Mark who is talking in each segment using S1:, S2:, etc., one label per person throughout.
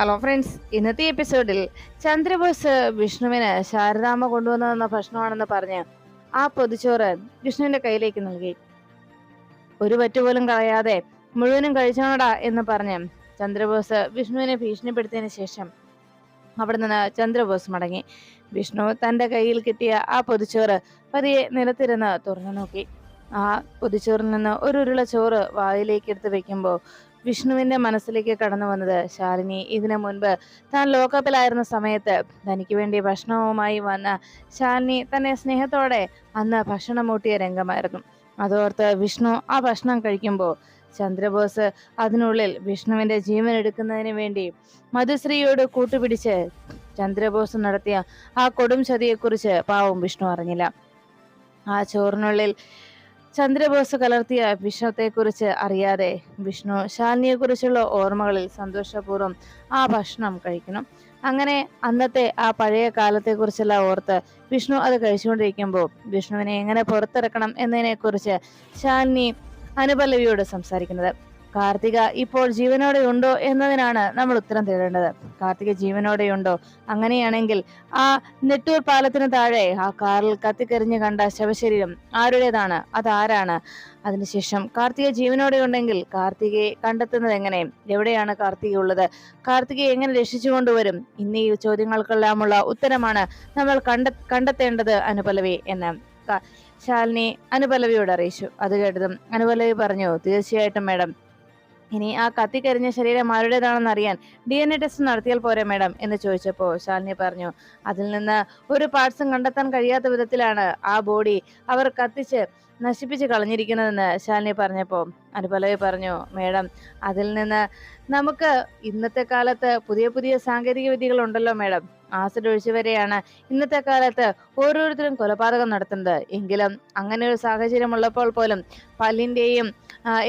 S1: Hello friends ഇന്നത്തെ എപ്പിസോഡിൽ ചന്ദ്രബോസ് വിഷ്ണുവിന് ശാരദാമ്മ കൊണ്ടുവന്ന ഭക്ഷണമാണെന്ന് പറഞ്ഞ് ആ പൊതിച്ചോറ് വിഷ്ണുവിന്റെ കയ്യിലേക്ക് നൽകി. ഒരു പറ്റുപോലും കളയാതെ മുഴുവനും കഴിച്ചോണടാ എന്ന് പറഞ്ഞ് ചന്ദ്രബോസ് വിഷ്ണുവിനെ ഭീഷണിപ്പെടുത്തിയതിന് ശേഷം അവിടെ നിന്ന് ചന്ദ്രബോസ് മടങ്ങി. വിഷ്ണു തന്റെ കയ്യിൽ കിട്ടിയ ആ പൊതിച്ചോറ് പതിയെ നിലത്തിരുന്ന് തുറന്നു നോക്കി. ആ പൊതിച്ചോറിൽ നിന്ന് ഒരു ഉരുള ചോറ് വായിലേക്ക് എടുത്ത് വെക്കുമ്പോൾ വിഷ്ണുവിന്റെ മനസ്സിലേക്ക് കടന്നു വന്നത്. ശാലിനി ഇതിനു മുൻപ് താൻ ലോകകപ്പിലായിരുന്ന സമയത്ത് തനിക്ക് വേണ്ടി ഭക്ഷണവുമായി വന്ന ശാലിനി തന്നെ സ്നേഹത്തോടെ അന്ന് ഭക്ഷണം മൂട്ടിയ രംഗമായിരുന്നു. അതോർത്ത് വിഷ്ണു ആ ഭക്ഷണം കഴിക്കുമ്പോൾ ചന്ദ്രബോസ് അതിനുള്ളിൽ വിഷ്ണുവിന്റെ ജീവൻ എടുക്കുന്നതിന് വേണ്ടി മധുശ്രീയോട് കൂട്ടുപിടിച്ച് ചന്ദ്രബോസ് നടത്തിയ ആ കൊടും ചതിയെക്കുറിച്ച് പാവം വിഷ്ണു അറിഞ്ഞില്ല. ആ ചോറിനുള്ളിൽ ചന്ദ്രബോസ് കലർത്തിയ വിഷ്ണുത്തെക്കുറിച്ച് അറിയാതെ വിഷ്ണു ശാലിനിയെക്കുറിച്ചുള്ള ഓർമ്മകളിൽ സന്തോഷപൂർവം ആ ഭക്ഷണം കഴിക്കണം. അങ്ങനെ അന്നത്തെ ആ പഴയ കാലത്തെക്കുറിച്ചെല്ലാം ഓർത്ത് വിഷ്ണു അത് കഴിച്ചുകൊണ്ടിരിക്കുമ്പോൾ വിഷ്ണുവിനെ എങ്ങനെ പുറത്തിറക്കണം എന്നതിനെക്കുറിച്ച് ശാലിനി അനുപല്ലവിയോട് സംസാരിക്കുന്നത്. കാർത്തിക ഇപ്പോൾ ജീവനോടെ ഉണ്ടോ എന്നതിനാണ് നമ്മൾ ഉത്തരം തേടേണ്ടത്. കാർത്തിക ജീവനോടെ ഉണ്ടോ? അങ്ങനെയാണെങ്കിൽ ആ നെട്ടൂർ പാലത്തിന് താഴെ ആ കാറിൽ കത്തിക്കെറിഞ്ഞ് കണ്ട ശവശരീരം ആരുടേതാണ്? അതാരാണ്? അതിനുശേഷം കാർത്തിക ജീവനോടെ ഉണ്ടെങ്കിൽ കാർത്തികയെ കണ്ടെത്തുന്നത് എങ്ങനെ? എവിടെയാണ് കാർത്തിക ഉള്ളത്? കാർത്തികയെ എങ്ങനെ രക്ഷിച്ചു കൊണ്ടുവരും? ഈ ചോദ്യങ്ങൾക്കെല്ലാമുള്ള ഉത്തരമാണ് നമ്മൾ കണ്ട കണ്ടെത്തേണ്ടത് അനുപലവി എന്ന്. ശാലിനി അനുപലവിയോട് അറിയിച്ചു. അത് കേട്ടതും അനുപലവി പറഞ്ഞു തീർച്ചയായിട്ടും മാഡം. ഇനി ആ കത്തിക്കരിഞ്ഞ ശരീരം ആരുടേതാണെന്ന് അറിയാൻ ഡി എൻ എ ടെസ്റ്റ് നടത്തിയാൽ പോരെ മാഡം എന്ന് ചോദിച്ചപ്പോൾ ശാലിനി പറഞ്ഞു. അതിൽ നിന്ന് ഒരു പാർട്സും കണ്ടെത്താൻ കഴിയാത്ത വിധത്തിലാണ് ആ ബോഡി അവർ കത്തിച്ച് നശിപ്പിച്ച് കളഞ്ഞിരിക്കുന്നതെന്ന് ശാലിനി പറഞ്ഞപ്പോൾ അനുപലവി പറഞ്ഞു മേഡം അതിൽ നിന്ന് നമുക്ക് ഇന്നത്തെ കാലത്ത് പുതിയ പുതിയ സാങ്കേതിക വിദ്യകൾ ഉണ്ടല്ലോ മേഡം. ആസിഡ് ഒഴിച്ചു വരെയാണ് ഇന്നത്തെ കാലത്ത് ഓരോരുത്തരും കൊലപാതകം നടത്തുന്നത്. എങ്കിലും അങ്ങനെ ഒരു സാഹചര്യം ഉള്ളപ്പോൾ പോലും പല്ലിന്റെയും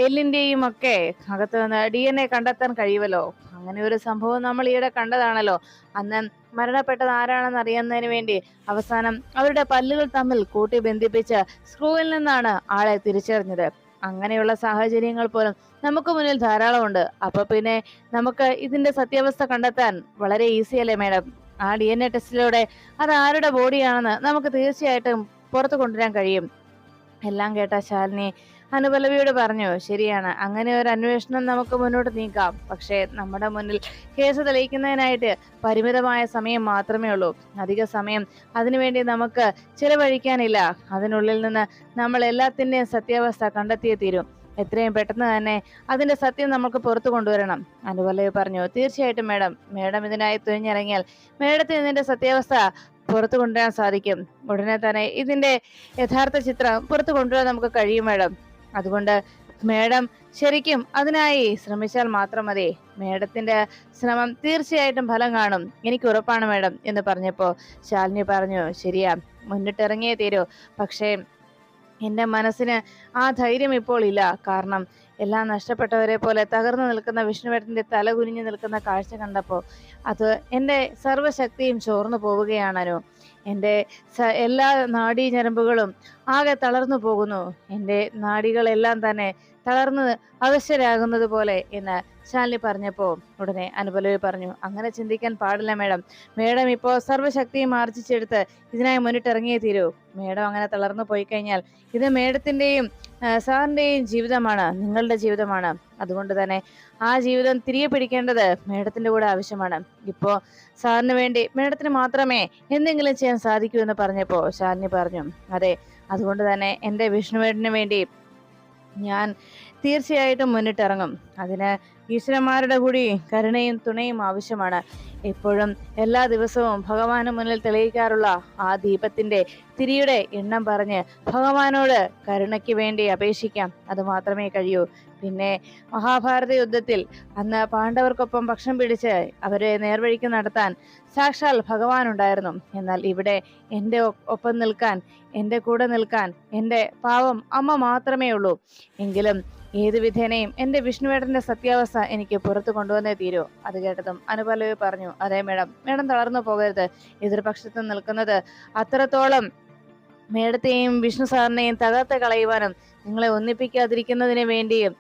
S1: എല്ലിന്റെയും ഒക്കെ അകത്ത് ഡി എൻ എ കണ്ടെത്താൻ കഴിയുമല്ലോ? അങ്ങനെ ഒരു സംഭവം നമ്മൾ ഈയിടെ കണ്ടതാണല്ലോ. അന്ന് മരണപ്പെട്ടത് ആരാണെന്ന് അറിയുന്നതിന് വേണ്ടി അവസാനം അവരുടെ പല്ലുകൾ തമ്മിൽ കൂട്ടി ബന്ധിപ്പിച്ച് സ്ക്രൂവിൽ നിന്നാണ് ആളെ തിരിച്ചറിഞ്ഞത്. അങ്ങനെയുള്ള സാഹചര്യങ്ങൾ പോലും നമുക്ക് മുന്നിൽ ധാരാളമുണ്ട്. അപ്പൊ പിന്നെ നമുക്ക് ഇതിന്റെ സത്യാവസ്ഥ കണ്ടെത്താൻ വളരെ ഈസി അല്ലേ മാഡം? ആ ഡി എൻ എ ടെസ്റ്റിലൂടെ അത് ആരുടെ ബോഡിയാണെന്ന് നമുക്ക് തീർച്ചയായിട്ടും പുറത്തു കൊണ്ടുവരാൻ കഴിയും. എല്ലാം കേട്ട ശാലിനി അനുപലവിയോട് പറഞ്ഞു ശരിയാണ് അങ്ങനെ ഒരു അന്വേഷണം നമുക്ക് മുന്നോട്ട് നീക്കാം. പക്ഷേ നമ്മുടെ മുന്നിൽ കേസ് തെളിയിക്കുന്നതിനായിട്ട് പരിമിതമായ സമയം മാത്രമേ ഉള്ളൂ. അധിക സമയം അതിനുവേണ്ടി നമുക്ക് ചിലവഴിക്കാനില്ല. അതിനുള്ളിൽ നിന്ന് നമ്മൾ എല്ലാത്തിന്റെയും സത്യാവസ്ഥ കണ്ടെത്തിയേ തീരും. എത്രയും പെട്ടെന്ന് തന്നെ അതിന്റെ സത്യം നമുക്ക് പുറത്തു കൊണ്ടുവരണം. അനുപല്ലവി പറഞ്ഞു തീർച്ചയായിട്ടും മേഡം. മേഡം ഇതിനായി തുഴഞ്ഞിറങ്ങിയാൽ മേഡത്തിന് ഇതിന്റെ സത്യാവസ്ഥ പുറത്തു കൊണ്ടുവരാൻ സാധിക്കും. ഉടനെ തന്നെ ഇതിന്റെ യഥാർത്ഥ ചിത്രം പുറത്തു കൊണ്ടുവരാൻ നമുക്ക് കഴിയും മേഡം. അതുകൊണ്ട് മേഡം ശരിക്കും അതിനായി ശ്രമിച്ചാൽ മാത്രം മതി. മേഡത്തിന്റെ ശ്രമം തീർച്ചയായിട്ടും ഫലം കാണും. എനിക്ക് ഉറപ്പാണ് മേഡം എന്ന് പറഞ്ഞപ്പോ ശാലിനി പറഞ്ഞു ശരിയാ. മുന്നിട്ടിറങ്ങിയേ തീരൂ. പക്ഷേ എന്റെ മനസ്സിന് ആ ധൈര്യം ഇപ്പോൾ ഇല്ല. കാരണം എല്ലാം നഷ്ടപ്പെട്ടവരെ പോലെ തകർന്നു നിൽക്കുന്ന വിഷ്ണുവേട്ടന്റെ തല കുനിഞ്ഞു നിൽക്കുന്ന കാഴ്ച കണ്ടപ്പോൾ അത് എന്റെ സർവശക്തിയും ചോർന്നു പോവുകയാണല്ലോ എന്റെ എല്ലാ നാഡീ ഞരമ്പുകളും ആകെ തളർന്നു പോകുന്നു. എന്റെ നാഡികളെല്ലാം തന്നെ തളർന്ന് അവശരാകുന്നത് പോലെ എന്ന് ശാലിനി പറഞ്ഞപ്പോ ഉടനെ അനുപലവി പറഞ്ഞു അങ്ങനെ ചിന്തിക്കാൻ പാടില്ല മേഡം. മേഡം ഇപ്പോ സർവശക്തിയും ആർജിച്ചെടുത്ത് ഇതിനായി മുന്നിട്ടിറങ്ങിയേ തീരൂ. മേഡം അങ്ങനെ തളർന്നു പോയി കഴിഞ്ഞാൽ ഇത് മേഡത്തിന്റെയും സാറിന്റെയും ജീവിതമാണ് നിങ്ങളുടെ ജീവിതമാണ്. അതുകൊണ്ട് തന്നെ ആ ജീവിതം തിരികെ പിടിക്കേണ്ടത് മേഡത്തിന്റെ കൂടെ ആവശ്യമാണ്. ഇപ്പോ സാറിന് വേണ്ടി മേഡത്തിന് മാത്രമേ എന്തെങ്കിലും ചെയ്യാൻ സാധിക്കൂ എന്ന് പറഞ്ഞപ്പോ ശാലിനി പറഞ്ഞു അതെ അതുകൊണ്ട് തന്നെ എന്റെ വിഷ്ണുവേടിന് വേണ്ടി ഞാൻ തീർച്ചയായിട്ടും മുന്നിട്ടിറങ്ങും. അതിന് ഈശ്വരന്മാരുടെ കൂടി കരുണയും തുണയും ആവശ്യമാണ്. എപ്പോഴും എല്ലാ ദിവസവും ഭഗവാന് മുന്നിൽ തെളിയിക്കാറുള്ള ആ ദീപത്തിന്റെ തിരിയുടെ എണ്ണം പറഞ്ഞ് ഭഗവാനോട് കരുണയ്ക്ക് വേണ്ടി അപേക്ഷിക്കാം. അത് മാത്രമേ കഴിയൂ. പിന്നെ മഹാഭാരത യുദ്ധത്തിൽ അന്ന് പാണ്ഡവർക്കൊപ്പം പക്ഷം പിടിച്ച് അവരെ നേർവഴിക്ക് നടത്താൻ സാക്ഷാൽ ഭഗവാൻ ഉണ്ടായിരുന്നു. എന്നാൽ ഇവിടെ എന്റെ ഒപ്പം നിൽക്കാൻ എന്റെ കൂടെ നിൽക്കാൻ എന്റെ പാവം അമ്മ മാത്രമേ ഉള്ളൂ. എങ്കിലും ഏത് വിധേനയും എന്റെ വിഷ്ണുവേടന്റെ സത്യാവസ്ഥ എനിക്ക് പുറത്തു കൊണ്ടുവന്നേ തീരൂ. അത് കേട്ടതും അനുപലവി പറഞ്ഞു അതെ മേഡം മേഡം തളർന്നു പോകരുത്. എതിർപക്ഷത്ത് നിൽക്കുന്നത് അത്രത്തോളം മേഡത്തെയും വിഷ്ണു സാറിനെയും തകർത്ത് കളയുവാനും നിങ്ങളെ ഒന്നിപ്പിക്കാതിരിക്കുന്നതിന് വേണ്ടിയും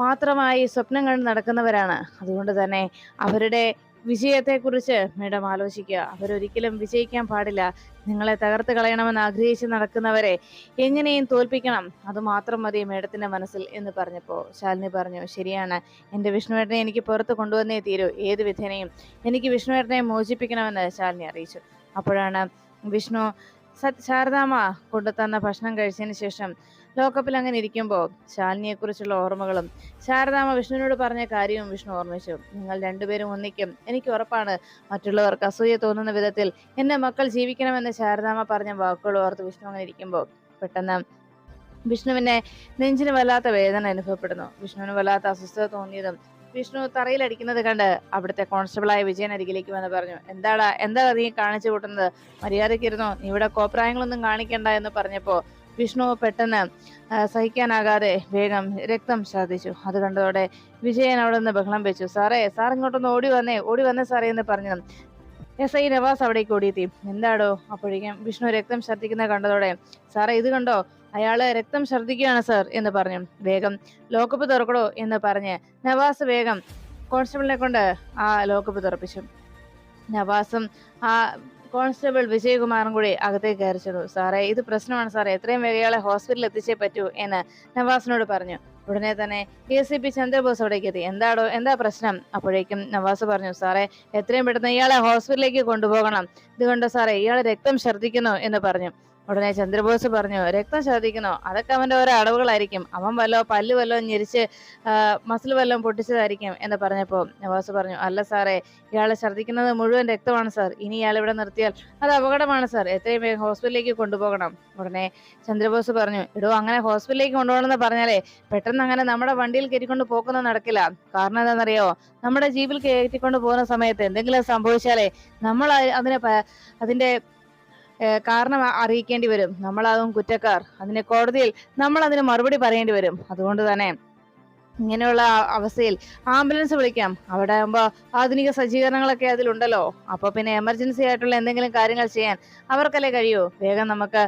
S1: മാത്രമായി സ്വപ്നം കണ്ട് നടക്കുന്നവരാണ്. അതുകൊണ്ട് തന്നെ അവരുടെ വിജയത്തെക്കുറിച്ച് മേഡം ആലോചിക്കുക. അവരൊരിക്കലും വിജയിക്കാൻ പാടില്ല. നിങ്ങളെ തകർത്ത് കളയണമെന്ന് ആഗ്രഹിച്ച് നടക്കുന്നവരെ എങ്ങനെയും തോൽപ്പിക്കണം. അത് മാത്രം മതി മേഡത്തിന്റെ മനസ്സിൽ എന്ന് പറഞ്ഞപ്പോൾ ശാലിനി പറഞ്ഞു ശരിയാണ്. എന്റെ വിഷ്ണുവേട്ടനെ എനിക്ക് പുറത്ത് കൊണ്ടുവന്നേ തീരൂ. ഏത് വിധേനയും എനിക്ക് വിഷ്ണുവേട്ടനെ മോചിപ്പിക്കണമെന്ന് ശാലിനി അറിയിച്ചു. അപ്പോഴാണ് വിഷ്ണു ശാരദാമ്മ കൊണ്ടുതന്ന ഭക്ഷണം കഴിച്ചതിന് ശേഷം ലോക്കപ്പിൽ അങ്ങനെ ഇരിക്കുമ്പോൾ ശാലിനിയെ കുറിച്ചുള്ള ഓർമ്മകളും ശാരദാമ്മ വിഷ്ണുവിനോട് പറഞ്ഞ കാര്യവും വിഷ്ണു ഓർമ്മിച്ചു. നിങ്ങൾ രണ്ടുപേരും ഒന്നിക്കും. എനിക്ക് ഉറപ്പാണ് മറ്റുള്ളവർക്ക് അസൂയ തോന്നുന്ന വിധത്തിൽ എന്റെ മക്കൾ ജീവിക്കണമെന്ന് ശാരദാമ്മ പറഞ്ഞ വാക്കുകൾ ഓർത്ത് വിഷ്ണു അങ്ങനെ ഇരിക്കുമ്പോൾ പെട്ടെന്ന് വിഷ്ണുവിനെ നെഞ്ചിന് വല്ലാത്ത വേദന അനുഭവപ്പെടുന്നു. വിഷ്ണുവിന് വല്ലാത്ത അസ്വസ്ഥത തോന്നിയതും വിഷ്ണു തറയിലടിക്കുന്നത് കണ്ട് അവിടുത്തെ കോൺസ്റ്റബിളായ വിജയൻ അരികിലേക്ക് വന്ന് പറഞ്ഞു എന്താടാ എന്താ നീ കാണിച്ചു കൂട്ടുന്നത്? മര്യാദയ്ക്കിരുന്നോ? നീ ഇവിടെ കോപ്രായങ്ങളൊന്നും കാണിക്കണ്ട എന്ന് പറഞ്ഞപ്പോ വിഷ്ണു പെട്ടെന്ന് സഹിക്കാനാകാതെ വേഗം രക്തം ഛർദ്ദിച്ചു അത് കണ്ടതോടെ വിജയൻ അവിടെ നിന്ന് ബഹളം വെച്ചു. സാറേ സാർ ഇങ്ങോട്ടൊന്ന് ഓടി വന്നേ ഓടി വന്നേ സാറേ എന്ന് പറഞ്ഞു. എസ് ഐ നവാസ് അവിടേക്ക് ഓടിയെത്തി. എന്താടോ? അപ്പോഴേക്കും വിഷ്ണു രക്തം ഛർദ്ദിക്കുന്ന കണ്ടതോടെ സാറേ ഇത് കണ്ടോ? അയാൾ രക്തം ഛർദ്ദിക്കുകയാണ് സർ എന്ന് പറഞ്ഞു. വേഗം ലോക്കപ്പ് തുറക്കടോ എന്ന് പറഞ്ഞ് നവാസ് വേഗം കോൺസ്റ്റബിളിനെ കൊണ്ട് ആ ലോക്കപ്പ് തുറപ്പിച്ചു. നവാസും ആ കോൺസ്റ്റബിൾ വിജയകുമാറും കൂടി അകത്തേക്ക് കയറി ചെന്നു. സാറേ ഇത് പ്രശ്നമാണ് സാറേ. എത്രയും വേഗം അയാളെ ഹോസ്പിറ്റലിൽ എത്തിച്ചേ പറ്റൂ എന്ന് നവാസിനോട് പറഞ്ഞു. ഉടനെ തന്നെ എ സി പി ചന്ദ്രബോസ് അവിടേക്ക് എത്തി. എന്താടോ എന്താ പ്രശ്നം? അപ്പോഴേക്കും നവാസ് പറഞ്ഞു. സാറേ എത്രയും പെട്ടെന്ന് ഇയാളെ ഹോസ്പിറ്റലിലേക്ക് കൊണ്ടുപോകണം. ഇതുകൊണ്ട് സാറേ ഇയാളെ രക്തം ഛർദ്ദിക്കുന്നു എന്ന് പറഞ്ഞു. ഉടനെ ചന്ദ്രബോസ് പറഞ്ഞു രക്തം ശോധിക്കണോ അതൊക്കെ അവന്റെ ഓരോ അടവുകളായിരിക്കും. അവൻ വല്ലോ പല്ല് വല്ലോ ഞെരിച്ച് മസിൽ വല്ലതും പൊട്ടിച്ചതായിരിക്കും എന്ന് പറഞ്ഞപ്പോൾ നവാസ് പറഞ്ഞു അല്ല സാറേ ഇയാളെ ഛർദ്ദിക്കുന്നത് മുഴുവൻ രക്തമാണ് സാർ. ഇനി ഇയാൾ ഇവിടെ നിർത്തിയാൽ അത് അപകടമാണ് സാർ. എത്രയും വേഗം ഹോസ്പിറ്റലിലേക്ക് കൊണ്ടുപോകണം. ഉടനെ ചന്ദ്രബോസ് പറഞ്ഞു ഇടോ അങ്ങനെ ഹോസ്പിറ്റലിലേക്ക് കൊണ്ടുപോകണമെന്ന് പറഞ്ഞാലേ പെട്ടെന്ന് അങ്ങനെ നമ്മുടെ വണ്ടിയിൽ കയറ്റിക്കൊണ്ട് പോക്കുന്നത് നടക്കില്ല. കാരണം എന്താണെന്നറിയോ? നമ്മുടെ ജീപ്പിൽ കയറ്റിക്കൊണ്ട് പോകുന്ന സമയത്ത് എന്തെങ്കിലും സംഭവിച്ചാലേ നമ്മൾ അതിനെ അതിന്റെ കാരണം അറിയിക്കേണ്ടി വരും. നമ്മളാകും കുറ്റക്കാർ. അതിനെ കോടതിയിൽ നമ്മൾ അതിന് മറുപടി പറയേണ്ടി വരും. അതുകൊണ്ട് തന്നെ ഇങ്ങനെയുള്ള അവസ്ഥയിൽ ആംബുലൻസ് വിളിക്കാം. അവിടെ ആകുമ്പോൾ ആധുനിക സജ്ജീകരണങ്ങളൊക്കെ അതിലുണ്ടല്ലോ. അപ്പോൾ പിന്നെ എമർജൻസി ആയിട്ടുള്ള എന്തെങ്കിലും കാര്യങ്ങൾ ചെയ്യാൻ അവർക്കല്ലേ കഴിയൂ? വേഗം നമുക്ക്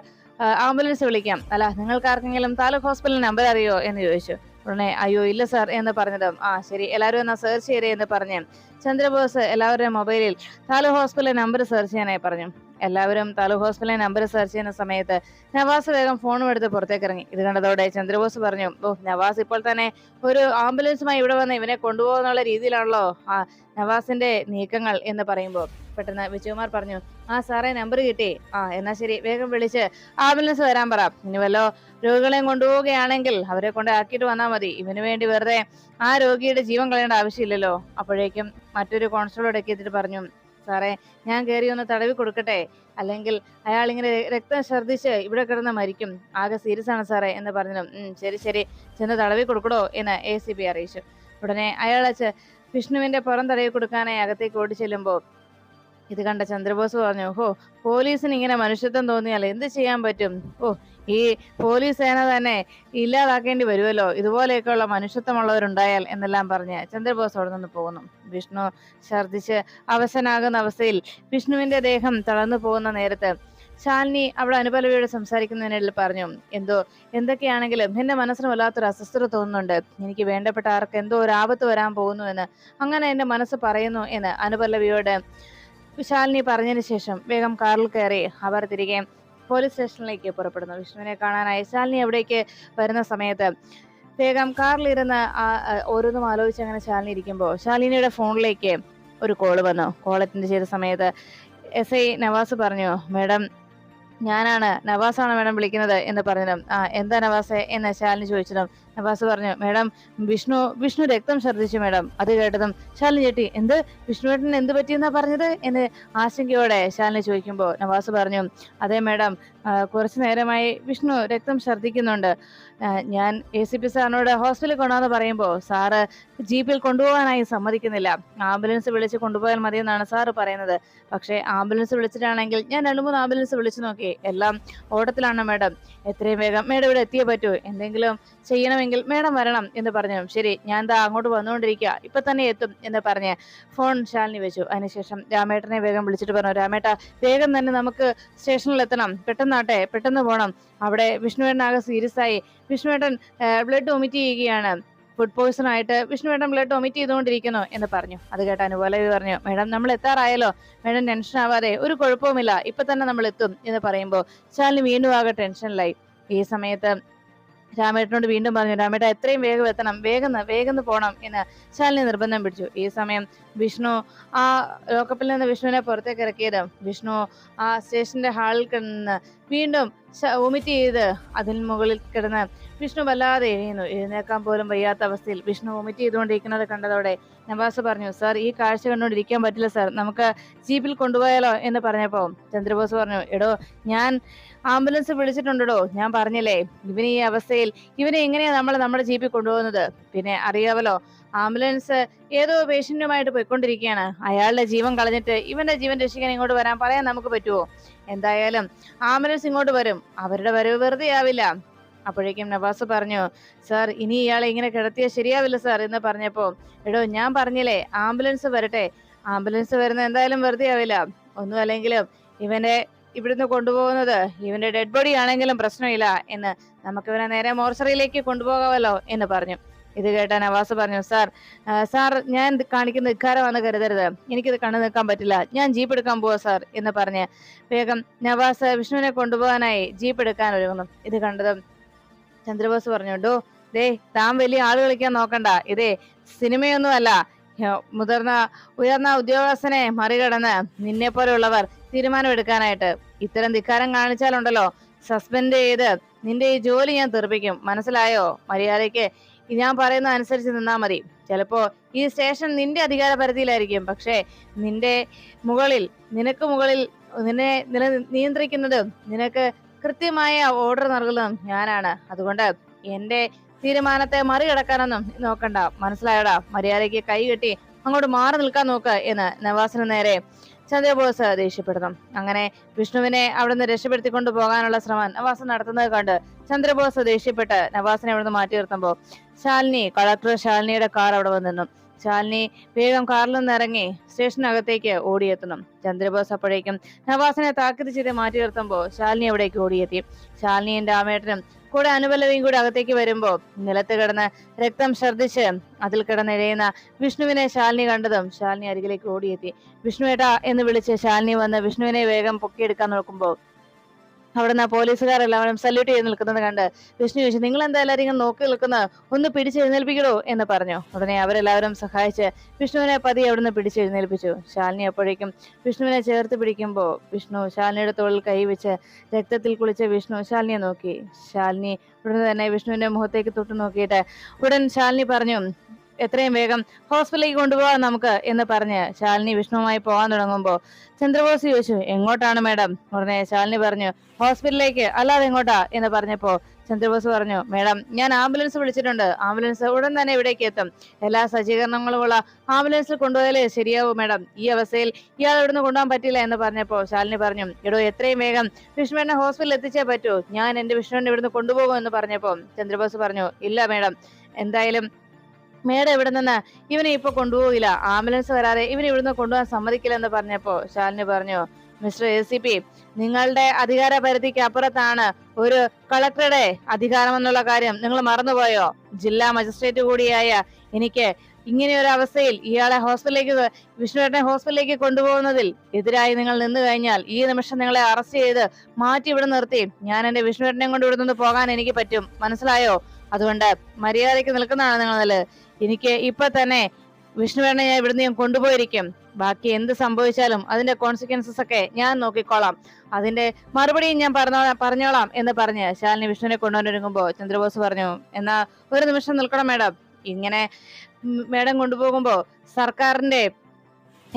S1: ആംബുലൻസ് വിളിക്കാം. അല്ല നിങ്ങൾക്ക് ആർക്കെങ്കിലും താലൂക്ക് ഹോസ്പിറ്റൽ നമ്പർ അറിയോ എന്ന് ചോദിച്ചു. ഉടനെ അയ്യോ ഇല്ല സാർ എന്ന് പറഞ്ഞതും ആ ശരി എല്ലാവരും എന്നാ സെർച്ച് ചെയ്തേ എന്ന് പറഞ്ഞു ചന്ദ്രബോസ് എല്ലാവരുടെയും മൊബൈലിൽ താലു ഹോസ്പിറ്റലിലെ നമ്പർ സെർച്ച് ചെയ്യാനായി പറഞ്ഞു. എല്ലാവരും താലു ഹോസ്പിറ്റലിലെ നമ്പർ സെർച്ച് ചെയ്യുന്ന സമയത്ത് നവാസ് വേഗം ഫോണും എടുത്ത് പുറത്തേക്ക് ഇറങ്ങി. ഇത് കണ്ടതോടെ ചന്ദ്രബോസ് പറഞ്ഞു ഓ നവാസ് ഇപ്പോൾ തന്നെ ഒരു ആംബുലൻസുമായി ഇവിടെ വന്ന് ഇവനെ കൊണ്ടുപോകുന്നുള്ള രീതിയിലാണല്ലോ ആ നവാസിന്റെ നീക്കങ്ങൾ എന്ന് പറയുമ്പോൾ. പെട്ടെന്ന് വിജയകുമാർ പറഞ്ഞു ആ സാറേ നമ്പർ കിട്ടി. ആ എന്നാ ശരി വേഗം വിളിച്ച് ആംബുലൻസ് വരാൻ പറ. ഇനി വല്ലോ രോഗികളെയും കൊണ്ടുപോവുകയാണെങ്കിൽ അവരെ കൊണ്ട് ആക്കിയിട്ട് വന്നാൽ മതി. ഇവന് വേണ്ടി വെറുതെ ആ രോഗിയുടെ ജീവൻ കളയേണ്ട ആവശ്യമില്ലല്ലോ. അപ്പോഴേക്കും മറ്റൊരു കോൺസ്റ്റബിളോട് ഒക്കെ എത്തിയിട്ട് പറഞ്ഞു സാറേ ഞാൻ കയറി ഒന്ന് തടവി കൊടുക്കട്ടെ. അല്ലെങ്കിൽ അയാൾ ഇങ്ങനെ രക്തം ഛർദ്ദിച്ച് ഇവിടെ കിടന്ന് മരിക്കും. ആകെ സീരിയസ് ആണ് സാറേ എന്ന് പറഞ്ഞു "ഉം, ശരി ശരി. ചെന്ന് തടവി കൊടുക്കടോ എന്ന് എ സി പി അറിയിച്ചു. ഉടനെ അയാൾ വിഷ്ണുവിന്റെ പുറം തടവി കൊടുക്കാനായി അകത്തേക്ക് ഓടി ചെല്ലുമ്പോൾ ഇത് കണ്ട ചന്ദ്രബോസ് പറഞ്ഞു ഓഹോ പോലീസിന് ഇങ്ങനെ മനുഷ്യത്വം തോന്നിയാൽ എന്ത് ചെയ്യാൻ പറ്റും? ഓ ഈ പോലീസ് സേന തന്നെ ഇല്ലാതാക്കേണ്ടി വരുമല്ലോ ഇതുപോലെയൊക്കെയുള്ള മനുഷ്യത്വമുള്ളവരുണ്ടായാൽ എന്നെല്ലാം പറഞ്ഞ് ചന്ദ്രബോസ് അവിടെ നിന്ന് പോകുന്നു. വിഷ്ണു ഛർദ്ദിച്ച് അവശനാകുന്ന അവസ്ഥയിൽ വിഷ്ണുവിന്റെ ദേഹം തളർന്നു പോകുന്ന നേരത്ത് ശാലിനി അവിടെ അനുപലവിയോട് സംസാരിക്കുന്നതിനിടയിൽ പറഞ്ഞു എന്തോ എന്തൊക്കെയാണെങ്കിലും എന്റെ മനസ്സിന് വല്ലാത്തൊരു അസ്വസ്ഥത തോന്നുന്നുണ്ട്. എനിക്ക് വേണ്ടപ്പെട്ട ആർക്ക് എന്തോ ഒരു ആപത്ത് വരാൻ പോകുന്നു എന്ന് അങ്ങനെ എന്റെ മനസ്സ് പറയുന്നു എന്ന് അനുപല്ലവിയോട് ശാലിനി പറഞ്ഞതിന് ശേഷം വേഗം കാറിൽ കയറി അവർ തിരികെ പോലീസ് സ്റ്റേഷനിലേക്ക് പുറപ്പെടുന്നു. വിഷ്ണുവിനെ കാണാനായി ശാലിനി അവിടേക്ക് വരുന്ന സമയത്ത് വേഗം കാറിലിരുന്ന് ഓരോന്നും ആലോചിച്ച് അങ്ങനെ ശാലിനി ഇരിക്കുമ്പോൾ ശാലിനിയുടെ ഫോണിലേക്ക് ഒരു കോൾ വന്നു. കോൾ അറ്റൻഡ് ചെയ്ത സമയത്ത് എസ് ഐ നവാസ് പറഞ്ഞു മേഡം ഞാനാണ് നവാസാണ് മേഡം വിളിക്കുന്നത് എന്ന് പറഞ്ഞതും. ആ എന്താ നവാസെ എന്ന് ശാലിനി ചോദിച്ചതും. നവാസ് പറഞ്ഞു മേഡം വിഷ്ണു വിഷ്ണു രക്തം ഛർദ്ദിച്ചു മേഡം. അത് കേട്ടതും ശാലിനി ചേട്ടി എന്ത്? വിഷ്ണുവേട്ടൻ എന്ത് പറ്റിയെന്നാ പറഞ്ഞത്? എന്ന് ആശങ്കയോടെ ശാലിനി ചോദിക്കുമ്പോൾ നവാസ് പറഞ്ഞു അതെ മേഡം കുറച്ചു നേരമായി വിഷ്ണു രക്തം ഛർദ്ദിക്കുന്നുണ്ട്. ഞാൻ എ സി പി സാറിനോട് ഹോസ്പിറ്റലിൽ കൊണ്ടുവന്ന് പറയുമ്പോൾ സാറ് ജീപ്പിൽ കൊണ്ടുപോകാനായി സമ്മതിക്കുന്നില്ല. ആംബുലൻസ് വിളിച്ച് കൊണ്ടുപോയാൽ മതിയെന്നാണ് സാറ് പറയുന്നത്. പക്ഷേ ആംബുലൻസ് വിളിച്ചിട്ടാണെങ്കിൽ ഞാൻ രണ്ട് മൂന്ന് ആംബുലൻസ് വിളിച്ചു നോക്കി. എല്ലാം ഓട്ടത്തിലാണ് മേഡം. എത്രയും വേഗം മേഡം ഇവിടെ എത്തിയേ പറ്റൂ. എന്തെങ്കിലും ചെയ്യണമെങ്കിൽ മേഡം വരണം എന്ന് പറഞ്ഞു. ശരി ഞാൻ ദാ അങ്ങോട്ട് വന്നുകൊണ്ടിരിക്കുക. ഇപ്പൊ തന്നെ എത്തും എന്ന് പറഞ്ഞ് ഫോൺ ശാലിനി വെച്ചു. അതിനുശേഷം രാമേട്ടനെ വേഗം വിളിച്ചിട്ട് പറഞ്ഞു രാമേട്ട വേഗം തന്നെ നമുക്ക് സ്റ്റേഷനിൽ എത്തണം പെട്ടെന്നാട്ടെ പെട്ടെന്ന് പോകണം അവിടെ വിഷ്ണുവേട്ടനാകെ സീരിയസ് ആയി. വിഷ്ണുവേട്ടൻ ബ്ലഡ് വൊമിറ്റ് ചെയ്യുകയാണ്. ഫുഡ് പോയിസൺ ആയിട്ട് വിഷ്ണുവേട്ടൻ ബ്ലഡ് വൊമിറ്റ് ചെയ്തുകൊണ്ടിരിക്കുന്നു എന്ന് പറഞ്ഞു. അത് കേട്ട അനുപല്ലവി പറഞ്ഞു മേഡം നമ്മൾ എത്താറായല്ലോ. മേഡം ടെൻഷൻ ആവാതെ. ഒരു കുഴപ്പവുമില്ല. ഇപ്പൊ തന്നെ നമ്മൾ എത്തും എന്ന് പറയുമ്പോൾ ശാലിനി വീണ്ടും ആകെ ടെൻഷനിലായി. ഈ സമയത്ത് രാമേട്ടനോട് വീണ്ടും പറഞ്ഞു രാമേട്ട എത്രയും വേഗം എത്തണം. വേഗം വേഗം പോകണം എന്ന് ശാലിനി നിർബന്ധം പിടിച്ചു. ഈ സമയം വിഷ്ണു ആ ലോക്കപ്പിൽ നിന്ന് വിഷ്ണുവിനെ പുറത്തേക്ക് ഇറക്കിയത്. വിഷ്ണു ആ സ്റ്റേഷന്റെ ഹാളിൽ കിടന്ന് വീണ്ടും വൊമിറ്റ് ചെയ്ത് അതിന് മുകളിൽ കിടന്ന് വിഷ്ണു വല്ലാതെ എഴുതുന്നു എഴുന്നേക്കാൻ പോലും വയ്യാത്ത അവസ്ഥയിൽ വിഷ്ണു വൊമിറ്റ് ചെയ്തുകൊണ്ടിരിക്കുന്നത് കണ്ടതോടെ നവാസ് പറഞ്ഞു സാർ ഈ കാഴ്ച കണ്ടുകൊണ്ടിരിക്കാൻ പറ്റില്ല സാർ. നമുക്ക് ജീപ്പിൽ കൊണ്ടുപോയാലോ? എന്ന് പറഞ്ഞപ്പോൾ ചന്ദ്രബോസ് പറഞ്ഞു എടോ ഞാൻ ആംബുലൻസ് വിളിച്ചിട്ടുണ്ടോ ഞാൻ പറഞ്ഞില്ലേ ഇവന് ഈ അവസ്ഥയിൽ ഇവനെ എങ്ങനെയാ നമ്മൾ നമ്മുടെ ജീപ്പിൽ കൊണ്ടുപോകുന്നത്? പിന്നെ അറിയാവല്ലോ ആംബുലൻസ് ഏതോ പേഷ്യന്റുമായിട്ട് പോയിക്കൊണ്ടിരിക്കുകയാണ്. അയാളുടെ ജീവൻ കളഞ്ഞിട്ട് ഇവന്റെ ജീവൻ രക്ഷിക്കാൻ ഇങ്ങോട്ട് വരാൻ പറയാൻ നമുക്ക് പറ്റുമോ എന്തായാലും ആംബുലൻസ് ഇങ്ങോട്ട് വരും. അവരുടെ വരവ് വെറുതെ ആവില്ല അപ്പോഴേക്കും നവാസ് പറഞ്ഞു സാർ ഇനി ഇയാളെ ഇങ്ങനെ കിടത്തിയാൽ ശരിയാവില്ല സാർ എന്ന് പറഞ്ഞപ്പോ എടോ ഞാൻ പറഞ്ഞില്ലേ ആംബുലൻസ് വരട്ടെ ആംബുലൻസ് വരുന്ന എന്തായാലും വെറുതെ ആവില്ല. ഒന്നും അല്ലെങ്കിലും ഇവന്റെ ഇവിടുന്ന് കൊണ്ടുപോകുന്നത് ഇവന്റെ ഡെഡ് ബോഡി ആണെങ്കിലും പ്രശ്നമില്ല എന്ന് നമുക്ക് ഇവനെ നേരെ മോർച്ചറിയിലേക്ക് കൊണ്ടുപോകാമല്ലോ എന്ന് പറഞ്ഞു. ഇത് കേട്ട നവാസ് പറഞ്ഞു സാർ സാർ ഞാൻ കാണിക്കുന്ന ഇക്കാരമാണെന്ന് കരുതരുത്. എനിക്കിത് കണ്ണു നിൽക്കാൻ പറ്റില്ല. ഞാൻ ജീപ്പ് എടുക്കാൻ പോവാ സാർ എന്ന് പറഞ്ഞ് വേഗം നവാസ് വിഷ്ണുവിനെ കൊണ്ടുപോകാനായി ജീപ്പ് എടുക്കാൻ ഒരുങ്ങുന്നു. ഇത് കണ്ടതും ചന്ദ്രബോസ് പറഞ്ഞു ഡോ ദേ താൻ വലിയ ആൾ കളിക്കാൻ നോക്കണ്ട. ഇതേ സിനിമയൊന്നും അല്ല മുതിർന്ന ഉയർന്ന ഉദ്യോഗസ്ഥനെ മറികടന്ന് നിന്നെ പോലെയുള്ളവർ തീരുമാനമെടുക്കാനായിട്ട് ഇത്തരം ധിക്കാരം കാണിച്ചാലുണ്ടല്ലോ. സസ്പെൻഡ് ചെയ്ത് നിന്റെ ഈ ജോലി ഞാൻ തീർപ്പിക്കും. മനസ്സിലായോ? മര്യാദയ്ക്ക് ഞാൻ പറയുന്ന അനുസരിച്ച് നിന്നാ മതി. ചിലപ്പോ ഈ സ്റ്റേഷൻ നിന്റെ അധികാര പരിധിയിലായിരിക്കും പക്ഷേ നിന്റെ മുകളിൽ നിനക്ക് മുകളിൽ നിന്നെ നില നിയന്ത്രിക്കുന്നത് നിനക്ക് കൃത്യമായ ഓർഡർ നൽകുന്നതും ഞാനാണ്. അതുകൊണ്ട് എന്റെ തീരുമാനത്തെ മറികടക്കാനൊന്നും നോക്കണ്ട. മനസ്സിലായടാ? മര്യാദയ്ക്ക് കൈ കെട്ടി അങ്ങോട്ട് മാറി നിൽക്കാൻ നോക്ക് എന്ന് നവാസിന് നേരെ ചന്ദ്രബോസ് ദേഷ്യപ്പെടുന്നു. അങ്ങനെ വിഷ്ണുവിനെ അവിടുന്ന് രക്ഷപ്പെടുത്തിക്കൊണ്ടു പോകാനുള്ള ശ്രമം നവാസ് നടത്തുന്നത് കണ്ട് ചന്ദ്രബോസ് ദേഷ്യപ്പെട്ട് നവാസിനെ അവിടുന്ന് മാറ്റി നിർത്തുമ്പോൾ ശാലിനി കളക്ടർ ശാലിനിയുടെ കാർ അവിടെ വന്നു ശാലിനി വേഗം കാറിൽ നിന്ന് ഇറങ്ങി സ്റ്റേഷനകത്തേക്ക് ഓടിയെത്തണം. ചന്ദ്രബോസ് അപ്പോഴേക്കും നവാസിനെ താക്കീത് ചെയ്ത് മാറ്റി നിർത്തുമ്പോൾ ശാലിനി അവിടേക്ക് ഓടിയെത്തി. ശാലിനിയും രാമേട്ടനും കൂടെ അനുബലവയും കൂടെ അകത്തേക്ക് വരുമ്പോ നിലത്ത് കിടന്ന് രക്തം ഛർദ്ദിച്ച് അതിൽ കിടന്നിഴയുന്ന വിഷ്ണുവിനെ ശാലിനി കണ്ടതും ശാലിനി അരികിലേക്ക് ഓടിയെത്തി. വിഷ്ണുവേട്ടാ എന്ന് വിളിച്ച് ശാലിനി വന്ന് വിഷ്ണുവിനെ വേഗം പൊക്കിയെടുക്കാൻ നോക്കുമ്പോ അവിടുന്ന് പോലീസുകാരെല്ലാവരും സല്യൂട്ട് ചെയ്ത് നിൽക്കുന്നത് കണ്ട് വിഷ്ണു ചോദിച്ചു നിങ്ങൾ എന്താ എല്ലാവരും നോക്കി നിൽക്കുന്നത് ഒന്ന് പിടിച്ചെഴുന്നേൽപ്പിക്കണോ എന്ന് പറഞ്ഞു. ഉടനെ അവരെല്ലാവരും സഹായിച്ച് വിഷ്ണുവിനെ പതിയെ അവിടുന്ന് പിടിച്ചെഴുന്നേൽപ്പിച്ചു ശാലിനി അപ്പോഴേക്കും വിഷ്ണുവിനെ ചേർത്ത് പിടിക്കുമ്പോൾ വിഷ്ണു ശാലിനിയുടെ തോളിൽ കൈവച്ച് രക്തത്തിൽ കുളിച്ച വിഷ്ണു ശാലിനിയെ നോക്കി. ശാലിനി ഉടനെ തന്നെ വിഷ്ണുവിന്റെ മുഖത്തേക്ക് തൊട്ടു നോക്കിയിട്ട് ഉടൻ ശാലിനി പറഞ്ഞു എത്രയും വേഗം ഹോസ്പിറ്റലിലേക്ക് കൊണ്ടുപോകാം നമുക്ക് എന്ന് പറഞ്ഞ് ശാലിനി വിഷ്ണുവുമായി പോകാൻ തുടങ്ങുമ്പോൾ ചന്ദ്രബോസ് ചോദിച്ചു എങ്ങോട്ടാണ് മാഡം? ഉടനെ ശാലിനി പറഞ്ഞു ഹോസ്പിറ്റലിലേക്ക്. അല്ലാതെ എങ്ങോട്ടാ? എന്ന് പറഞ്ഞപ്പോൾ ചന്ദ്രബോസ് പറഞ്ഞു മേഡം ഞാൻ ആംബുലൻസ് വിളിച്ചിട്ടുണ്ട്. ആംബുലൻസ് ഉടൻ തന്നെ ഇവിടേക്ക് എത്തും. എല്ലാ സജ്ജീകരണങ്ങളുമുള്ള ആംബുലൻസിൽ കൊണ്ടുപോയാലേ ശരിയാവും മേഡം. ഈ അവസ്ഥയിൽ ഇയാൾ ഇവിടുന്ന് കൊണ്ടുപോകാൻ പറ്റില്ല എന്ന് പറഞ്ഞപ്പോൾ ശാലിനി പറഞ്ഞു എടോ എത്രയും വേഗം വിഷ്ണുവിനെ ഹോസ്പിറ്റലിൽ എത്തിച്ചേ പറ്റൂ. ഞാൻ എന്റെ വിഷ്ണുവിനെ ഇവിടുന്ന് കൊണ്ടുപോകും എന്ന് പറഞ്ഞപ്പോ ചന്ദ്രബോസ് പറഞ്ഞു ഇല്ല മേഡം. എന്തായാലും മേഡം ഇവിടെ നിന്ന് ഇവനെ ഇപ്പൊ കൊണ്ടുപോകില്ല ആംബുലൻസ് വരാതെ ഇവനെ ഇവിടുന്ന് കൊണ്ടുപോകാൻ സമ്മതിക്കില്ല എന്ന് പറഞ്ഞപ്പോ ശാലിനി പറഞ്ഞു മിസ്റ്റർ എ സി പി നിങ്ങളുടെ അധികാര പരിധിക്ക് അപ്പുറത്താണ് ഒരു കളക്ടറുടെ അധികാരം എന്നുള്ള കാര്യം നിങ്ങൾ മറന്നുപോയോ? ജില്ലാ മജിസ്ട്രേറ്റ് കൂടിയായ എനിക്ക് ഇങ്ങനെ ഒരു അവസ്ഥയിൽ ഇയാളെ ഹോസ്പിറ്റലിലേക്ക് വിഷ്ണുവേട്ടനെ ഹോസ്പിറ്റലിലേക്ക് കൊണ്ടുപോകുന്നതിൽ എതിരായി നിങ്ങൾ നിന്നു കഴിഞ്ഞാൽ ഈ നിമിഷം നിങ്ങളെ അറസ്റ്റ് ചെയ്ത് മാറ്റി ഇവിടെ നിർത്തി. ഞാൻ എന്റെ വിഷ്ണുവേട്ടനെ കൊണ്ട് ഇവിടെ നിന്ന് പോകാൻ എനിക്ക് പറ്റും. മനസ്സിലായോ? അതുകൊണ്ട് മര്യാദയ്ക്ക് നിൽക്കുന്നതാണ് നിങ്ങൾ എനിക്ക് ഇപ്പൊ തന്നെ വിഷ്ണുവേണ ഞാൻ ഇവിടുന്ന് ഞാൻ കൊണ്ടുപോയിരിക്കും. ബാക്കി എന്ത് സംഭവിച്ചാലും അതിന്റെ കോൺസിക്വൻസസ് ഒക്കെ ഞാൻ നോക്കിക്കോളാം. അതിന്റെ മറുപടിയും ഞാൻ പറഞ്ഞോളാം പറഞ്ഞോളാം എന്ന് പറഞ്ഞ് ശാലിനി വിഷ്ണുവിനെ കൊണ്ടുവന്നിരുങ്ങുമ്പോ ചന്ദ്രബോസ് പറഞ്ഞു എന്നാ ഒരു നിമിഷം നിൽക്കണം മേഡം. ഇങ്ങനെ മേഡം കൊണ്ടുപോകുമ്പോ സർക്കാരിന്റെ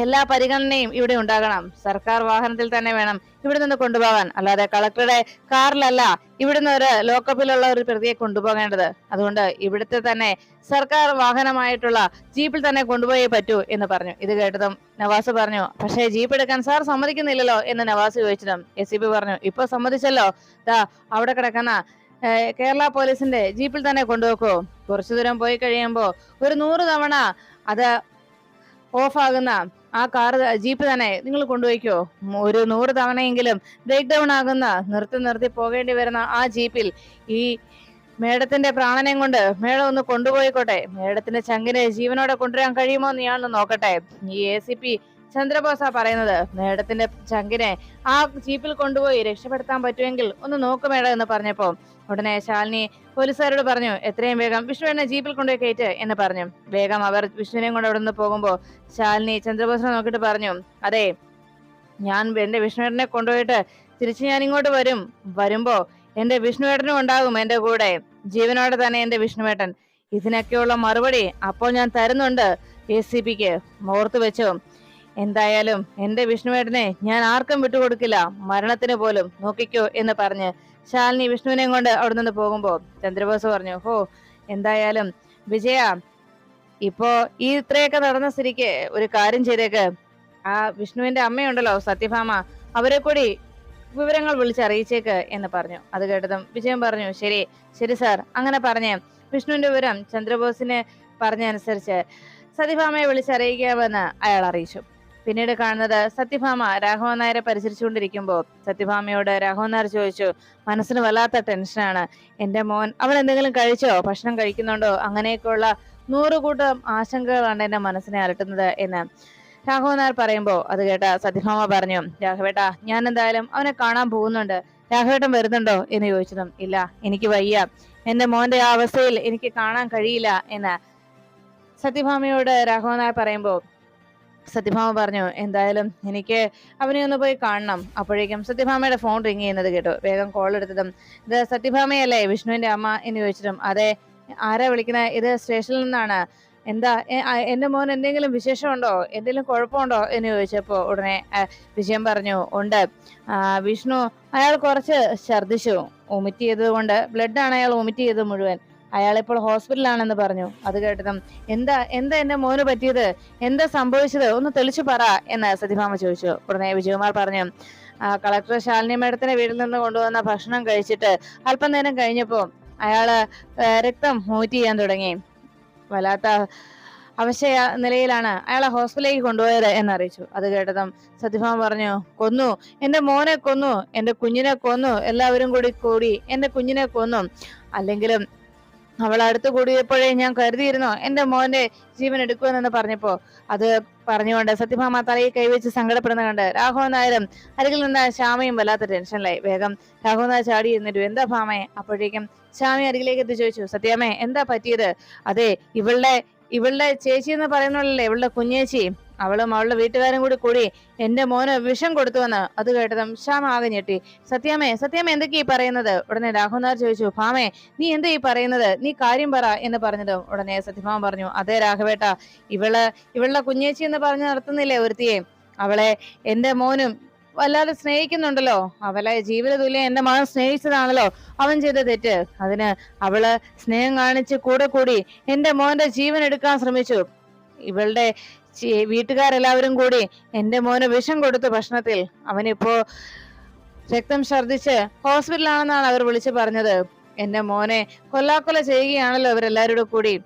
S1: എല്ലാ പരിഗണനയും ഇവിടെ ഉണ്ടാകണം. സർക്കാർ വാഹനത്തിൽ തന്നെ വേണം ഇവിടെ നിന്ന് കൊണ്ടുപോകാൻ. അല്ലാതെ കളക്ടറുടെ കാറിലല്ല ഇവിടുന്ന് ഒരു ലോക്കപ്പിലുള്ള ഒരു പ്രതിയെ കൊണ്ടുപോകേണ്ടത്. അതുകൊണ്ട് ഇവിടുത്തെ തന്നെ സർക്കാർ വാഹനമായിട്ടുള്ള ജീപ്പിൽ തന്നെ കൊണ്ടുപോയേ പറ്റൂ എന്ന് പറഞ്ഞു. ഇത് കേട്ടതും നവാസ് പറഞ്ഞു പക്ഷേ ജീപ്പ് എടുക്കാൻ സാർ സമ്മതിക്കുന്നില്ലല്ലോ എന്ന് നവാസ് ചോദിച്ചതും എസ് പറഞ്ഞു ഇപ്പൊ സമ്മതിച്ചല്ലോ. ദാ അവിടെ കിടക്കുന്ന കേരള പോലീസിന്റെ ജീപ്പിൽ തന്നെ കൊണ്ടുപോക്കോ. കുറച്ചു ദൂരം പോയി കഴിയുമ്പോ ഒരു നൂറ് തവണ അത് ഓഫാകുന്ന ആ കാർ ജീപ്പ് തന്നെ നിങ്ങൾ കൊണ്ടുപോയിക്കോ. ഒരു നൂറ് തവണയെങ്കിലും ബ്രേക്ക് ഡൗൺ ആകുന്ന നിർത്തി നിർത്തി പോകേണ്ടി വരുന്ന ആ ജീപ്പിൽ ഈ മേഡത്തിന്റെ പ്രാണനം കൊണ്ട് മേഡം ഒന്ന് കൊണ്ടുപോയിക്കോട്ടെ. മേഡത്തിന്റെ ചങ്കിനെ ജീവനോടെ കൊണ്ടുവരാൻ കഴിയുമോ എന്ന് ഞാനൊന്ന് നോക്കട്ടെ. ഈ എ സി പി ചന്ദ്രബോസ പറയുന്നത് മേഡത്തിന്റെ ചങ്കിനെ ആ ജീപ്പിൽ കൊണ്ടുപോയി രക്ഷപ്പെടുത്താൻ പറ്റുമെങ്കിൽ ഒന്ന് നോക്ക് മേഡം എന്ന് പറഞ്ഞപ്പോ ഉടനെ ശാലിനി പോലീസുകാരോട് പറഞ്ഞു എത്രയും വേഗം വിഷ്ണുവിനെ ജീപ്പിൽ കൊണ്ടുപോയി കയറ്റ് എന്ന് പറഞ്ഞു. വേഗം അവർ വിഷ്ണുവിനെയും കൊണ്ട് അവിടെ നിന്ന് പോകുമ്പോ ശാലിനി ചന്ദ്രബോസിനെ നോക്കിയിട്ട് പറഞ്ഞു അതെ ഞാൻ എന്റെ വിഷ്ണുവേട്ടനെ കൊണ്ടുപോയിട്ട് തിരിച്ച് ഞാൻ ഇങ്ങോട്ട് വരും. വരുമ്പോ എന്റെ വിഷ്ണുവേട്ടനും ഉണ്ടാകും എന്റെ കൂടെ. ജീവനോടെ തന്നെ എന്റെ വിഷ്ണുവേട്ടൻ. ഇതിനൊക്കെയുള്ള മറുപടി അപ്പോൾ ഞാൻ തരുന്നുണ്ട് എ സി പിക്ക് ഓർത്തു വെച്ചു. എന്തായാലും എന്റെ വിഷ്ണുവേട്ടനെ ഞാൻ ആർക്കും വിട്ടുകൊടുക്കില്ല. മരണത്തിന് പോലും നോക്കിക്കോ എന്ന് പറഞ്ഞ് ശാലിനി വിഷ്ണുവിനെയും കൊണ്ട് അവിടെ നിന്ന് പോകുമ്പോ ചന്ദ്രബോസ് പറഞ്ഞു ഹോ എന്തായാലും വിജയ ഇപ്പോ ഈ ഇത്രയൊക്കെ നടന്ന സ്ഥിതിക്ക് ഒരു കാര്യം ചെയ്തേക്ക്. ആ വിഷ്ണുവിന്റെ അമ്മയുണ്ടല്ലോ സത്യഭാമ അവരെ കൂടി വിവരങ്ങൾ വിളിച്ചറിയിച്ചേക്ക് എന്ന് പറഞ്ഞു. അത് കേട്ടതും വിജയൻ പറഞ്ഞു ശരി ശരി സാർ അങ്ങനെ പറഞ്ഞേ വിഷ്ണുവിന്റെ വിവരം ചന്ദ്രബോസിന് പറഞ്ഞനുസരിച്ച് സതിഭാമയെ വിളിച്ചറിയിക്കാമെന്ന് അയാൾ അറിയിച്ചു. പിന്നീട് കാണുന്നത് സത്യഭാമ. രാഘവൻ നായരെ പരിചരിച്ചുകൊണ്ടിരിക്കുമ്പോൾ സത്യഭാമയോട് രാഘവൻ നായർ ചോദിച്ചു മനസ്സിന് വല്ലാത്ത ടെൻഷനാണ് എന്റെ മോൻ അവൻ എന്തെങ്കിലും കഴിച്ചോ? ഭക്ഷണം കഴിക്കുന്നുണ്ടോ? അങ്ങനെയൊക്കെയുള്ള നൂറുകൂട്ടം ആശങ്കകളാണ് എന്റെ മനസ്സിനെ അലട്ടുന്നത് എന്ന്. രാഘവൻ നായർ പറയുമ്പോൾ അത് കേട്ട സത്യഭാമ പറഞ്ഞു രാഘവേട്ട ഞാൻ എന്തായാലും അവനെ കാണാൻ പോകുന്നുണ്ട്. രാഘവേട്ടൻ വരുന്നുണ്ടോ? എന്ന് ചോദിച്ചതും ഇല്ല എനിക്ക് വയ്യ. എന്റെ മോന്റെ ആ അവസ്ഥയിൽ എനിക്ക് കാണാൻ കഴിയില്ല എന്ന്. സത്യഭാമയോട് രാഘവൻ നായർ പറയുമ്പോ സത്യഭാമ പറഞ്ഞു എന്തായാലും എനിക്ക് അവനെ ഒന്ന് പോയി കാണണം. അപ്പോഴേക്കും സത്യഭാമയുടെ ഫോൺ റിങ് ചെയ്യുന്നത് കേട്ടു. വേഗം കോൾ എടുത്തതും ഇത് സത്യഭാമയല്ലേ? വിഷ്ണുവിന്റെ അമ്മ? എന്ന് ചോദിച്ചിട്ടും അതെ ആരാ വിളിക്കുന്നത് ഇത് സ്റ്റേഷനിൽ നിന്നാണ്. എന്താ എന്റെ മോൻ എന്തെങ്കിലും വിശേഷമുണ്ടോ? എന്തെങ്കിലും കുഴപ്പമുണ്ടോ? എന്ന് ചോദിച്ചപ്പോൾ ഉടനെ വിജയം പറഞ്ഞു ഉണ്ട്. വിഷ്ണു അയാൾ കുറച്ച് ഛർദിച്ചു വൊമിറ്റ് ചെയ്തത് കൊണ്ട് ബ്ലഡ് ആണ് അയാൾ വൊമിറ്റ് ചെയ്തത് മുഴുവൻ. അയാൾ ഇപ്പോൾ ഹോസ്പിറ്റലാണെന്ന് പറഞ്ഞു. അത് കേട്ടതും എന്താ എന്താ എന്റെ മോന് പറ്റിയത്? എന്താ സംഭവിച്ചത്? ഒന്ന് തെളിച്ചു പറ. എന്ന് സതിഭാമ ചോദിച്ചു. ഉടനെ വിജയകുമാർ പറഞ്ഞു കളക്ടർ ശാലിനി മേഡത്തിന്റെ വീട്ടിൽ നിന്ന് കൊണ്ടുവന്ന ഭക്ഷണം കഴിച്ചിട്ട് അല്പനേരം കഴിഞ്ഞപ്പോ അയാൾ രക്തം മൂറ്റ് ചെയ്യാൻ തുടങ്ങി. വല്ലാത്ത അവശയ നിലയിലാണ് അയാളെ ഹോസ്പിറ്റലിലേക്ക് കൊണ്ടുപോയത് എന്നറിയിച്ചു അത് കേട്ടതും സത്യഭാമ പറഞ്ഞു കൊന്നു. എന്റെ മോനെ കൊന്നു. എന്റെ കുഞ്ഞിനെ കൊന്നു. എല്ലാവരും കൂടി കൂടി എന്റെ കുഞ്ഞിനെ കൊന്നു. അല്ലെങ്കിലും അവൾ അടുത്ത് കൂടിയപ്പോഴേ ഞാൻ കരുതിയിരുന്നു എന്റെ മോന്റെ ജീവൻ എടുക്കുമെന്ന് പറഞ്ഞപ്പോ അത് പറഞ്ഞുകൊണ്ട് സത്യഭാമ തലയിൽ കൈവച്ച് സങ്കടപ്പെടുന്ന കണ്ട് രാഘവൻ നായരും അരികിൽ നിന്ന് ശ്യാമയും വല്ലാത്ത ടെൻഷനിലായി. വേഗം രാഘവൻ ചാടി എന്നിട്ടു എന്താ ഭാമയെ അപ്പോഴേക്കും ശ്യാമി അരികിലേക്ക് എത്തി ചോദിച്ചു സത്യാമ്മേ എന്താ പറ്റിയത്? അതെ ഇവളുടെ ഇവളുടെ ചേച്ചി എന്ന് പറയുന്നുള്ളല്ലേ ഇവളുടെ കുഞ്ഞേച്ചി. അവളും അവളുടെ വീട്ടുകാരും കൂടി കൂടി എന്റെ മോന് വിഷം കൊടുത്തുവെന്ന് അത് കേട്ടതും ശ്യാമ ആകെ ഞെട്ടി. സത്യാമേ സത്യാമേ എന്തൊക്കെയാ ഈ പറയുന്നത്? ഉടനെ രാഹുനാർ ചോദിച്ചു ഭാമേ നീ എന്താ ഈ പറയുന്നത്? നീ കാര്യം പറ എന്ന് പറഞ്ഞതും ഉടനെ സത്യഭാമ പറഞ്ഞു അതെ രാഘവേട്ട ഇവൾ ഇവളുടെ കുഞ്ഞേച്ചി എന്ന് പറഞ്ഞു നടത്തുന്നില്ലേ ഒരുത്തിയെ? അവളെ എന്റെ മോനും വല്ലാതെ സ്നേഹിക്കുന്നുണ്ടല്ലോ. അവളെ ജീവിത തുല്യം എന്റെ മകൻ സ്നേഹിച്ചതാണല്ലോ. അവൻ ചെയ്ത തെറ്റ്. അതിന് അവൾ സ്നേഹം കാണിച്ച് കൂടെ കൂടി എന്റെ മോന്റെ ജീവൻ എടുക്കാൻ ശ്രമിച്ചു. ഇവളുടെ വീട്ടുകാരെല്ലാവരും കൂടി എന്റെ മോന് വിഷം കൊടുത്തു ഭക്ഷണത്തിൽ അവനിപ്പോ രക്തം ഛർദിച്ച് ഹോസ്പിറ്റലാണെന്നാണ് അവർ വിളിച്ചു പറഞ്ഞത്. എന്റെ മോനെ കൊല്ലാക്കൊല ചെയ്യുകയാണല്ലോ അവരെല്ലാവരും കൂടി.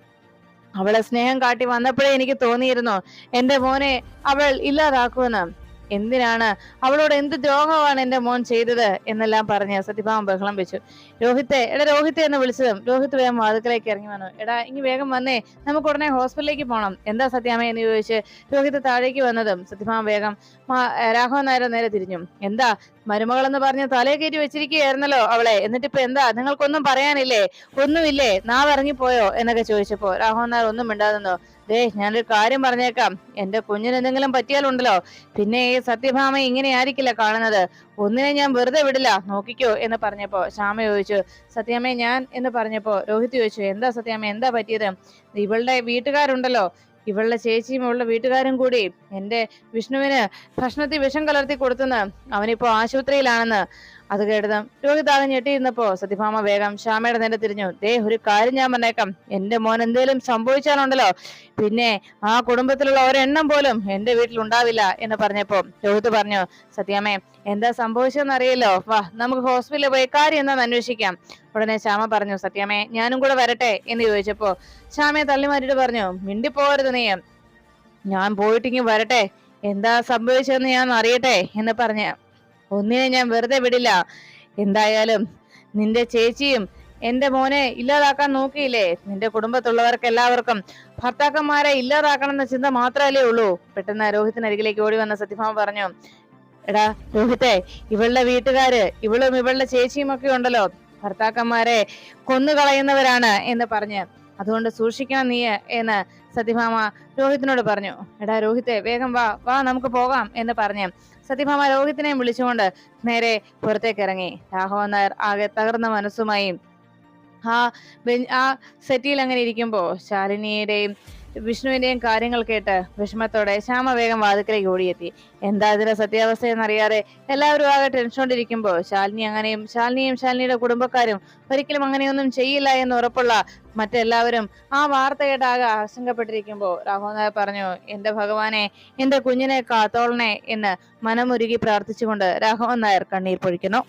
S1: അവളെ സ്നേഹം കാട്ടി വന്നപ്പോഴേ എനിക്ക് തോന്നിയിരുന്നു എന്റെ മോനെ അവൾ ഇല്ലാതാക്കുമെന്ന്. എന്തിനാണ്? അവളോട് എന്ത് ദ്രോഹമാണ് എന്റെ മോൻ ചെയ്തത്? എന്നെല്ലാം പറഞ്ഞ് സത്യഭാമ ബഹളം വെച്ചു. രോഹിത്തെ എടാ രോഹിത്തെ എന്ന് വിളിച്ചതും. രോഹിത് വേഗം വാതുക്കലേക്ക് ഇറങ്ങി വന്നു. എടാ ഇനി വേഗം വന്നേ. നമുക്ക് ഉടനെ ഹോസ്പിറ്റലിലേക്ക് പോകണം എന്താ സത്യാമ്മ എന്ന് ചോദിച്ച് രോഹിത് താഴേക്ക് വന്നതും സത്യഭാമ വേഗം രാഘവൻ നായർ നേരെ തിരിഞ്ഞു. എന്താ? മരുമകളെന്ന് പറഞ്ഞ് തലയെ കയറ്റി വെച്ചിരിക്കുകയായിരുന്നല്ലോ അവളെ. എന്നിട്ട് ഇപ്പൊ എന്താ? നിങ്ങൾക്കൊന്നും പറയാനില്ലേ? ഒന്നുമില്ലേ? നാവ് ഇറങ്ങിപ്പോയോ എന്നൊക്കെ ചോദിച്ചപ്പോ രാഘവൻ നായർ ഒന്നും മിണ്ടാതെന്നോ ദേ ഞാനൊരു കാര്യം പറഞ്ഞേക്കാം. എന്റെ കുഞ്ഞിന് എന്തെങ്കിലും പറ്റിയാലുണ്ടല്ലോ പിന്നെ ഈ സത്യഭാമ ഇങ്ങനെ ആയിരിക്കില്ല കാണുന്നത്. ഒന്നിനെ ഞാൻ വെറുതെ വിടില്ല. നോക്കിക്കോ. എന്ന് പറഞ്ഞപ്പോ ശ്യാമ ചോദിച്ചു സത്യാമ്മ ഞാൻ എന്ന് പറഞ്ഞപ്പോ രോഹിത് ചോദിച്ചു എന്താ സത്യാമ്മ? എന്താ പറ്റിയത്? ഇവളുടെ വീട്ടുകാരുണ്ടല്ലോ. ഇവളുടെ ചേച്ചിയും ഇവളുടെ വീട്ടുകാരും കൂടി എന്റെ വിഷ്ണുവിന് ഭക്ഷണത്തിൽ വിഷം കലർത്തി കൊടുത്തെന്ന് അവനിപ്പോ ആശുപത്രിയിലാണെന്ന് അത് കേട്ടതും രോഹിത് ആകെ ഞെട്ടിയിരുന്നപ്പോ സത്യഭാമ വേഗം ശ്യാമയുടെ നേരെ തിരിഞ്ഞു. ദേ ഒരു കാര്യം ഞാൻ പറഞ്ഞേക്കാം. എന്റെ മോൻ എന്തേലും സംഭവിച്ചാലുണ്ടല്ലോ. പിന്നെ ആ കുടുംബത്തിലുള്ള ഒരെണ്ണം പോലും എന്റെ വീട്ടിൽ ഉണ്ടാവില്ല എന്ന് പറഞ്ഞപ്പോ രോഹിത് പറഞ്ഞു സത്യാമ്മേ എന്താ സംഭവിച്ചതെന്ന് വാ നമുക്ക് ഹോസ്പിറ്റലിൽ പോയി കാര്യം എന്താന്ന് അന്വേഷിക്കാം. ഉടനെ ശ്യാമ പറഞ്ഞു സത്യാമ്മേ ഞാനും കൂടെ വരട്ടെ എന്ന് ചോദിച്ചപ്പോ ശ്യാമയെ തള്ളി മാറ്റിട്ട് പറഞ്ഞു മിണ്ടി പോകരുത് നീ. ഞാൻ പോയിട്ടിങ്ങി വരട്ടെ. എന്താ സംഭവിച്ചതെന്ന് ഞാൻ അറിയട്ടെ എന്ന് പറഞ്ഞ ഒന്നിനെ ഞാൻ വെറുതെ വിടില്ല. എന്തായാലും നിന്റെ ചേച്ചിയും എന്റെ മോനെ ഇല്ലാതാക്കാൻ നോക്കിയില്ലേ? നിന്റെ കുടുംബത്തുള്ളവർക്ക് എല്ലാവർക്കും ഭർത്താക്കന്മാരെ ഇല്ലാതാക്കണം എന്ന ചിന്ത മാത്രമല്ലേ ഉള്ളൂ. പെട്ടെന്ന് രോഹിത്തിനരികിലേക്ക് ഓടി വന്ന സത്യഭാമ പറഞ്ഞു എടാ രോഹിത്തെ ഇവളുടെ വീട്ടുകാര് ഇവളും ഇവളുടെ ചേച്ചിയും ഒക്കെ ഉണ്ടല്ലോ. ഭർത്താക്കന്മാരെ കൊന്നുകളയുന്നവരാണ് എന്ന് പറഞ്ഞ് അതുകൊണ്ട് സൂക്ഷിക്കണം നീ എന്ന് സത്യഭാമ രോഹിത്തിനോട് പറഞ്ഞു എടാ രോഹിത്തെ വേഗം വാ വാ നമുക്ക് പോകാം എന്ന് പറഞ്ഞു സത്യഭാമ രോഹിത്തിനെ വിളിച്ചുകൊണ്ട് നേരെ പുറത്തേക്ക് ഇറങ്ങി. രാഘവൻ നായർ ആകെ തകർന്ന മനസ്സുമായി ആ ആ സെറ്റിയിൽ അങ്ങനെ ഇരിക്കുമ്പോ ശാലിനിയുടെയും വിഷ്ണുവിന്റെയും കാര്യങ്ങൾ കേട്ട് വിഷമത്തോടെ ശ്യാമ വേഗം വാതിക്കലേക്ക് ഓടിയെത്തി. എന്താ ഇതിന്റെ സത്യാവസ്ഥ എന്നറിയാതെ എല്ലാവരും ആകെ ടെൻഷൻ കൊണ്ടിരിക്കുമ്പോൾ ശാലിനി അങ്ങനെയും ശാലിനിയും ശാലിനിയുടെ കുടുംബക്കാരും ഒരിക്കലും അങ്ങനെയൊന്നും ചെയ്യില്ല എന്ന് ഉറപ്പുള്ള മറ്റെല്ലാവരും ആ വാർത്ത കേട്ട് ആകെ ആശങ്കപ്പെട്ടിരിക്കുമ്പോ രാഘവൻ നായർ പറഞ്ഞു എന്റെ ഭഗവാനെ എന്റെ കുഞ്ഞിനെ കാത്തോളണേ എന്ന് മനമുരുകി പ്രാർത്ഥിച്ചുകൊണ്ട് രാഘവൻ നായർ കണ്ണീർ പൊഴിക്കുന്നു.